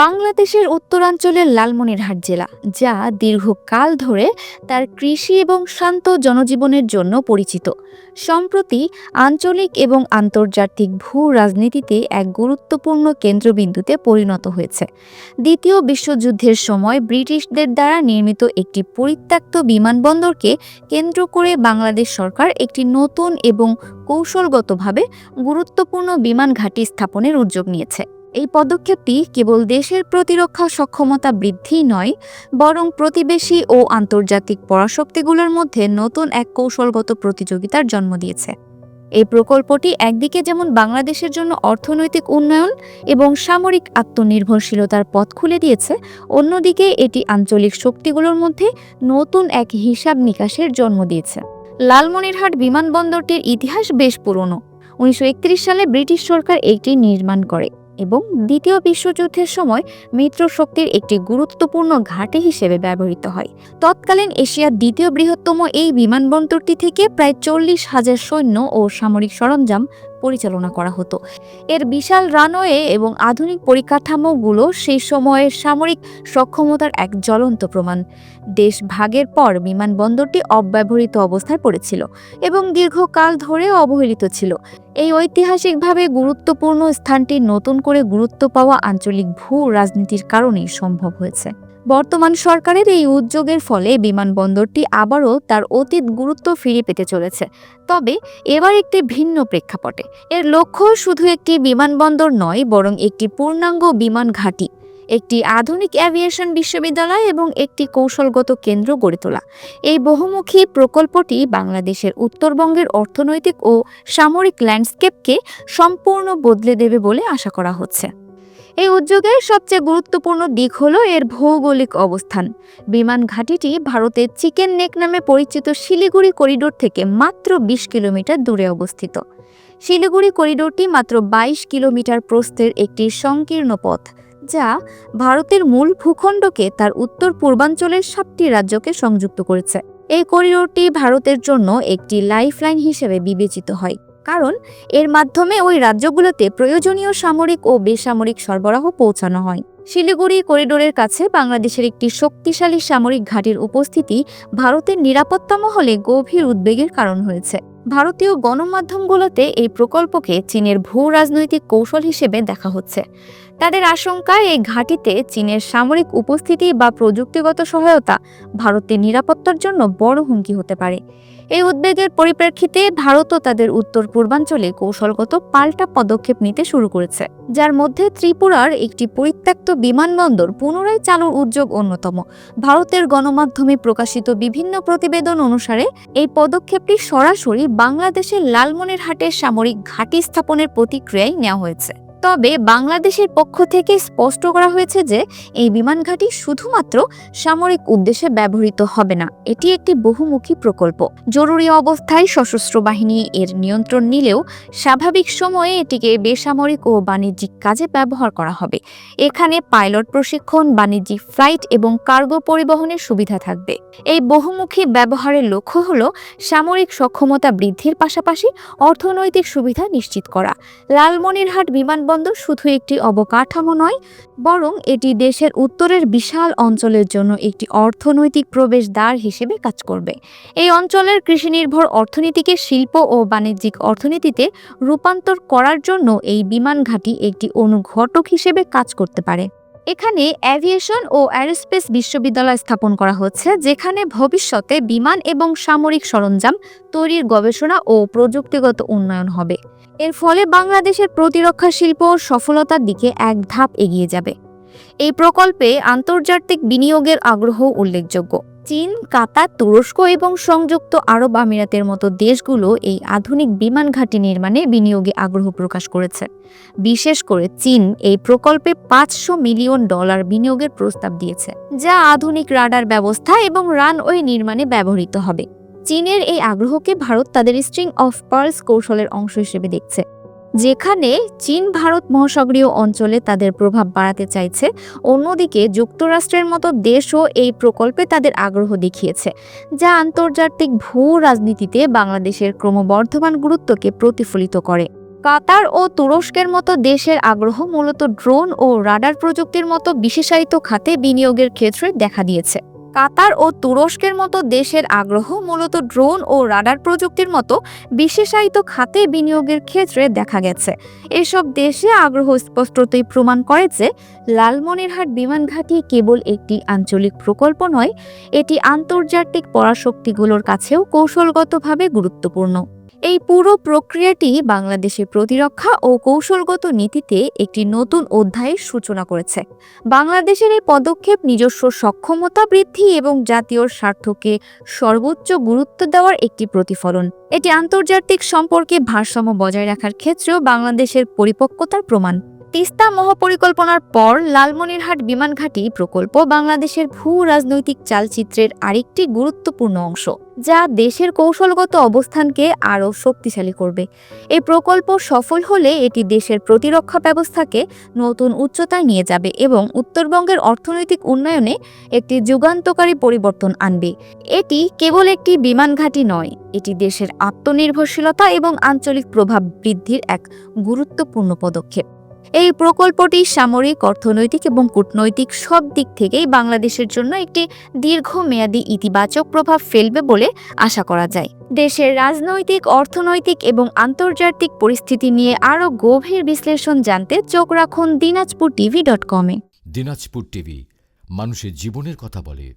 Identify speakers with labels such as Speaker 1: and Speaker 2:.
Speaker 1: বাংলাদেশের উত্তরাঞ্চলের লালমনিরহাট জেলা, যা দীর্ঘকাল ধরে তার কৃষি এবং শান্ত জনজীবনের জন্য পরিচিত। সম্প্রতি আঞ্চলিক এবং আন্তর্জাতিক ভূ রাজনীতিতে এক গুরুত্বপূর্ণ কেন্দ্রবিন্দুতে পরিণত হয়েছে। দ্বিতীয় বিশ্বযুদ্ধের সময় ব্রিটিশদের দ্বারা নির্মিত একটি পরিত্যক্ত বিমানবন্দরকে কেন্দ্র করে বাংলাদেশ সরকার একটি নতুন এবং কৌশলগতভাবে গুরুত্বপূর্ণ বিমান ঘাঁটি স্থাপনের উদ্যোগ নিয়েছে। এই পদক্ষেপটি কেবল দেশের প্রতিরক্ষা সক্ষমতা বৃদ্ধি নয়, বরং প্রতিবেশী ও আন্তর্জাতিক পরাশক্তিগুলোর মধ্যে নতুন এক কৌশলগত প্রতিযোগিতার জন্ম দিয়েছে। এই প্রকল্পটি একদিকে যেমন বাংলাদেশের জন্য অর্থনৈতিক উন্নয়ন এবং সামরিক আত্মনির্ভরশীলতার পথ খুলে দিয়েছে, অন্যদিকে এটি আঞ্চলিক শক্তিগুলোর মধ্যে নতুন এক হিসাব নিকাশের জন্ম দিয়েছে। লালমনিরহাট বিমানবন্দরটির ইতিহাস বেশ পুরনো। উনিশশো একত্রিশ সালে ব্রিটিশ সরকার এটি নির্মাণ করে। এবং দ্বিতীয় বিশ্বযুদ্ধের সময় মিত্র শক্তির একটি গুরুত্বপূর্ণ ঘাঁটি হিসেবে ব্যবহৃত হয়। তৎকালীন এশিয়ার দ্বিতীয় বৃহত্তম এই বিমানবন্দরটি থেকে প্রায় চল্লিশ হাজার সৈন্য ও সামরিক সরঞ্জাম পরিচালনা করা হতো। এর বিশাল রানওয়ে এবং আধুনিক পরিকাঠামোগুলো সেই সময়ের সামরিক সক্ষমতার এক জ্বলন্ত প্রমাণ। দেশ ভাগের পর বিমানবন্দরটি অব্যবহৃত অবস্থায় পড়েছিল এবং দীর্ঘকাল ধরে অবহেলিত ছিল। এই ঐতিহাসিকভাবে গুরুত্বপূর্ণ স্থানটি নতুন করে গুরুত্ব পাওয়া আঞ্চলিক ভূ রাজনীতির কারণেই সম্ভব হয়েছে। বর্তমান সরকারের এই উদ্যোগের ফলে বিমানবন্দরটি আবারও তার অতীত গুরুত্ব ফিরে পেতে চলেছে। তবে এবার একটি ভিন্ন প্রেক্ষাপটে। এর লক্ষ্য শুধু একটি বিমানবন্দর নয়, বরং একটি পূর্ণাঙ্গ বিমান ঘাঁটি, একটি আধুনিক অ্যাভিয়েশন বিশ্ববিদ্যালয় এবং একটি কৌশলগত কেন্দ্র গড়ে তোলা। এই বহুমুখী প্রকল্পটি বাংলাদেশের উত্তরবঙ্গের অর্থনৈতিক ও সামরিক ল্যান্ডস্কেপকে সম্পূর্ণ বদলে দেবে বলে আশা করা হচ্ছে। এই উদ্যোগের সবচেয়ে গুরুত্বপূর্ণ দিক হলো এর ভৌগোলিক অবস্থান। বিমান ঘাঁটিটি ভারতের চিকেন নেক নামে পরিচিত শিলিগুড়ি করিডোর থেকে মাত্র বিশ কিলোমিটার দূরে অবস্থিত। শিলিগুড়ি করিডোরটি মাত্র বাইশ কিলোমিটার প্রস্থের একটি সংকীর্ণ পথ, যা ভারতের মূল ভূখণ্ডকে তার উত্তর পূর্বাঞ্চলের সাতটি রাজ্যকে সংযুক্ত করেছে। এই করিডোরটি ভারতের জন্য একটি লাইফলাইন হিসেবে বিবেচিত হয়। কারণ এর মাধ্যমে ওই রাজ্যগুলোতে প্রয়োজনীয় সামরিক ও বেসামরিক সরবরাহ পৌঁছানো হয়। শিলিগুড়ি করিডোরের কাছে বাংলাদেশের একটি শক্তিশালী সামরিক ঘাঁটির উপস্থিতি ভারতের নিরাপত্তা মহলে গভীর উদ্বেগের কারণ হয়েছে। ভারতীয় গণমাধ্যমগুলোতে এই প্রকল্পকে চীনের ভূ রাজনৈতিক কৌশল হিসেবে দেখা হচ্ছে। তাদের আশঙ্কা, এই ঘাঁটিতে চীনের সামরিক উপস্থিতি বা প্রযুক্তিগত সহায়তা ভারতের নিরাপত্তার জন্য বড় হুমকি হতে পারে। এই উদ্বেগের পরিপ্রেক্ষিতে ভারতও তাদের উত্তর পূর্বাঞ্চলে কৌশলগত পাল্টা পদক্ষেপ নিতে শুরু করেছে। যার মধ্যে ত্রিপুরার একটি পরিত্যক্ত বিমানবন্দর পুনরায় চালুর উদ্যোগ অন্যতম। ভারতের গণমাধ্যমে প্রকাশিত বিভিন্ন প্রতিবেদন অনুসারে, এই পদক্ষেপটি সরাসরি বাংলাদেশের লালমনিরহাটের সামরিক ঘাঁটি স্থাপনের প্রতিক্রিয়ায় নেওয়া হয়েছে। তবে বাংলাদেশের পক্ষ থেকে স্পষ্ট করা হয়েছে যে এই বিমান ঘাঁটি শুধুমাত্র সামরিক উদ্দেশ্যে ব্যবহৃত হবে না, এটি একটি বহুমুখী প্রকল্প। জরুরি অবস্থায় সশস্ত্র বাহিনী এর নিয়ন্ত্রণ নিলেও স্বাভাবিক সময়ে এটিকে বেসামরিক ও বাণিজ্যিক কাজে ব্যবহার করা হবে। এখানে পাইলট প্রশিক্ষণ, বাণিজ্যিক ফ্লাইট এবং কার্গো পরিবহনের সুবিধা থাকবে। এই বহুমুখী ব্যবহারের লক্ষ্য হল সামরিক সক্ষমতা বৃদ্ধির পাশাপাশি অর্থনৈতিক সুবিধা নিশ্চিত করা। লালমনিরহাট বিমানবন্দর শুধু একটি অবকাঠামো নয়, বরং এটি দেশের উত্তরের বিশাল অঞ্চলের জন্য একটি অর্থনৈতিক প্রবেশদ্বার হিসেবে কাজ করবে। এই অঞ্চলের কৃষি নির্ভর অর্থনীতিকে শিল্প ও বাণিজ্যিক অর্থনীতিতে রূপান্তর করার জন্য এই বিমান ঘাঁটি একটি অনুঘটক হিসেবে কাজ করতে পারে। এখানে অ্যাভিয়েশন ও অ্যারোস্পেস বিশ্ববিদ্যালয় স্থাপন করা হচ্ছে, যেখানে ভবিষ্যতে বিমান এবং সামরিক সরঞ্জাম তৈরির গবেষণা ও প্রযুক্তিগত উন্নয়ন হবে। এর ফলে বাংলাদেশের প্রতিরক্ষা শিল্প সফলতার দিকে এক ধাপ এগিয়ে যাবে। এই প্রকল্পে আন্তর্জাতিক বিনিয়োগের আগ্রহ উল্লেখযোগ্য। চীন, কাতার, তুরস্ক এবং সংযুক্ত আরব আমিরাতের মতো দেশগুলো এই আধুনিক বিমান ঘাঁটি নির্মাণে বিনিয়োগে আগ্রহ প্রকাশ করেছে। বিশেষ করে চীন এই প্রকল্পে পাঁচশো মিলিয়ন ডলার বিনিয়োগের প্রস্তাব দিয়েছে, যা আধুনিক রাডার ব্যবস্থা এবং রানওয়ে নির্মাণে ব্যবহৃত হবে। চীনের এই আগ্রহকে ভারত তাদের স্ট্রিং অফ পার্লস কৌশলের অংশ হিসেবে দেখছে। যেখানে চীন ভারত মহাসাগরীয় অঞ্চলে তাদের প্রভাব বাড়াতে চাইছে, অন্যদিকে যুক্তরাষ্ট্রের মতো দেশও এই প্রকল্পে তাদের আগ্রহ দেখিয়েছে, যা আন্তর্জাতিক ভূ রাজনীতিতে বাংলাদেশের ক্রমবর্ধমান গুরুত্বকে প্রতিফলিত করে। কাতার ও তুরস্কের মতো দেশের আগ্রহ মূলত ড্রোন ও রাডার প্রযুক্তির মতো বিশেষায়িত খাতে বিনিয়োগের ক্ষেত্রে দেখা দিয়েছে। কাতার ও তুরস্কের মতো দেশের আগ্রহ মূলত ড্রোন ও রাডার প্রযুক্তির মতো বিশেষায়িত খাতে বিনিয়োগের ক্ষেত্রে দেখা গেছে। এসব দেশে আগ্রহ স্পষ্টতই প্রমাণ করে যে লালমনিরহাট বিমান ঘাঁটি কেবল একটি আঞ্চলিক প্রকল্প নয়, এটি আন্তর্জাতিক পরাশক্তিগুলোর কাছেও কৌশলগতভাবে গুরুত্বপূর্ণ। এই পুরো প্রক্রিয়াটি বাংলাদেশের প্রতিরক্ষা ও কৌশলগত নীতিতে একটি নতুন অধ্যায়ের সূচনা করেছে। বাংলাদেশের এই পদক্ষেপ নিজস্ব সক্ষমতা বৃদ্ধি এবং জাতীয় স্বার্থকে সর্বোচ্চ গুরুত্ব দেওয়ার একটি প্রতিফলন। এটি আন্তর্জাতিক সম্পর্কে ভারসাম্য বজায় রাখার ক্ষেত্রেও বাংলাদেশের পরিপক্কতার প্রমাণ। তিস্তা মহাপরিকল্পনার পর লালমনিরহাট বিমান ঘাঁটি প্রকল্প বাংলাদেশের ভূ রাজনৈতিক চালচিত্রের আরেকটি গুরুত্বপূর্ণ অংশ, যা দেশের কৌশলগত অবস্থানকে আরও শক্তিশালী করবে। এই প্রকল্প সফল হলে এটি দেশের প্রতিরক্ষা ব্যবস্থাকে নতুন উচ্চতায় নিয়ে যাবে এবং উত্তরবঙ্গের অর্থনৈতিক উন্নয়নে একটি যুগান্তকারী পরিবর্তন আনবে। এটি কেবল একটি বিমান ঘাঁটি নয়, এটি দেশের আত্মনির্ভরশীলতা এবং আঞ্চলিক প্রভাব বৃদ্ধির এক গুরুত্বপূর্ণ পদক্ষেপ। এই প্রকল্পটি সামরিক, অর্থনৈতিক এবং কূটনৈতিক সব দিক থেকেই বাংলাদেশের জন্য একটি দীর্ঘমেয়াদী ইতিবাচক প্রভাব ফেলবে বলে আশা করা যায়। দেশের রাজনৈতিক, অর্থনৈতিক এবং আন্তর্জাতিক পরিস্থিতি নিয়ে আরও গভীর বিশ্লেষণ জানতে চোখ রাখুন দিনাজপুর টিভি ডট কমে।
Speaker 2: দিনাজপুর টিভি, মানুষের জীবনের কথা বলে।